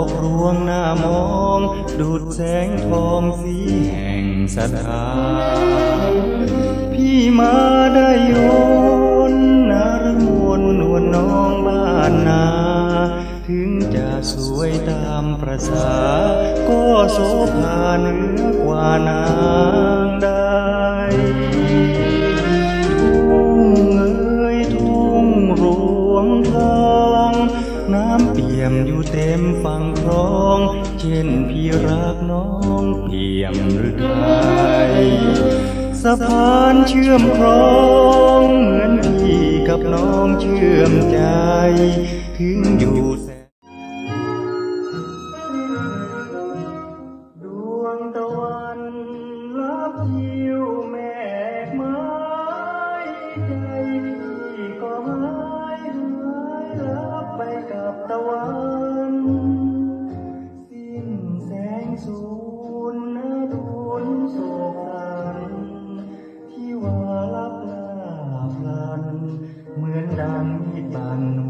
อกรวงหน้ามอง ดูดแสงทองสีแห่งศรัทธาพี่มาได้โยนนารมวนนวลน้องบ้านนา ถึงจะสวยตามประษา ก็โสภาเนือ น้ำเปี่ยมอยู่เต็มฝั่งคลอง เช่นพี่รักน้องเปี่ยมหรือไทยสะพานเชื่อมครองเหมือนพี่กับน้องเชื่อมใจ ถึงอยู่แสนดวงตะวันลับยิวแม่กไม้ใจพี่ก็หายหาย ตะวันสิ้นแสงสูญนาทุนโศกสันที่ว่าลับลาพลัน เหมือนดังมีดบานหัวใจ